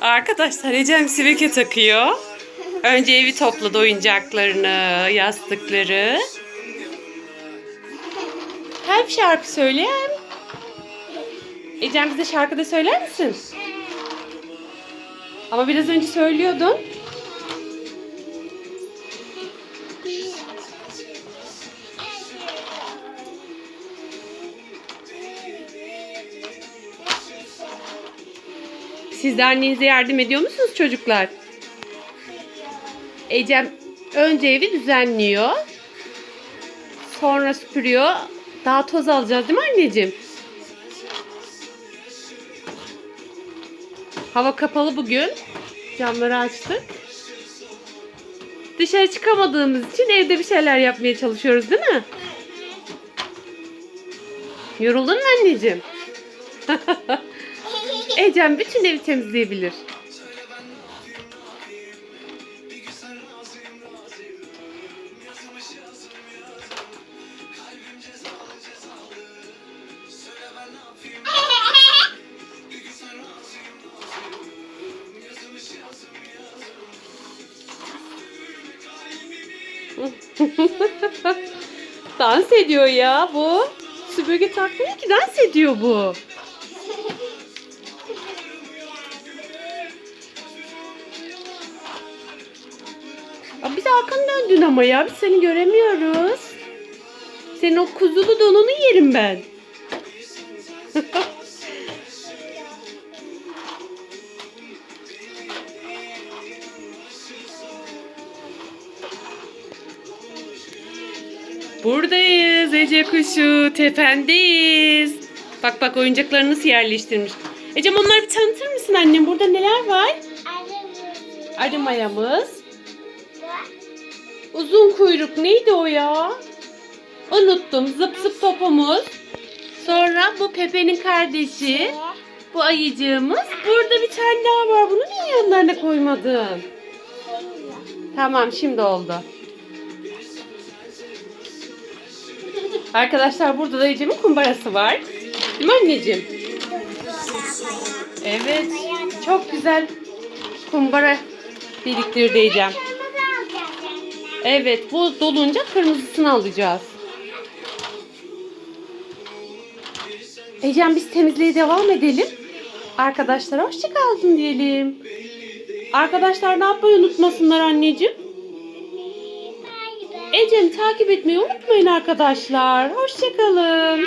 Arkadaşlar Ecem sivike takıyor. Önce evi topladı oyuncaklarını, yastıkları. Hem şarkı söyle hem. Ecem bize şarkı da söyler misin? Ama biraz önce söylüyordun. Siz de annenize yardım ediyor musunuz çocuklar? Ecem önce evi düzenliyor. Sonra süpürüyor. Daha toz alacağız değil mi anneciğim? Hava kapalı bugün. Camları açtık. Dışarı çıkamadığımız için evde bir şeyler yapmaya çalışıyoruz değil mi? Yoruldun mu anneciğim? Ecem bütün evi temizleyebilir. dans ediyor ya bu. Süpürge takmıyor ki dans ediyor bu. Aa, biz arkanı döndün ama ya. Biz seni göremiyoruz. Senin o kuzulu donunu yerim ben. Buradayız Ece kuşu. Tependeyiz. Bak bak oyuncaklarını nasıl yerleştirmiş. Ecem onları bir tanıtır mısın annem? Burada neler var? Arı mayamız. Uzun kuyruk neydi o ya? Unuttum. Zıp zıp topumuz. Sonra bu Pepe'nin kardeşi. Bu ayıcığımız. Burada bir tane daha var. Bunu niye yanlarına koymadın? Tamam şimdi oldu. Arkadaşlar burada da Ecem'in kumbarası var. Değil mi anneciğim? Evet. Çok güzel kumbara biriktirdi Ecem. Evet bu dolunca kırmızısını alacağız. Ecem biz temizliğe devam edelim. Arkadaşlara hoşça kaldın diyelim. Arkadaşlar ne yapmayı unutmasınlar anneciğim. Ecem takip etmeyi unutmayın arkadaşlar. Hoşça kalın.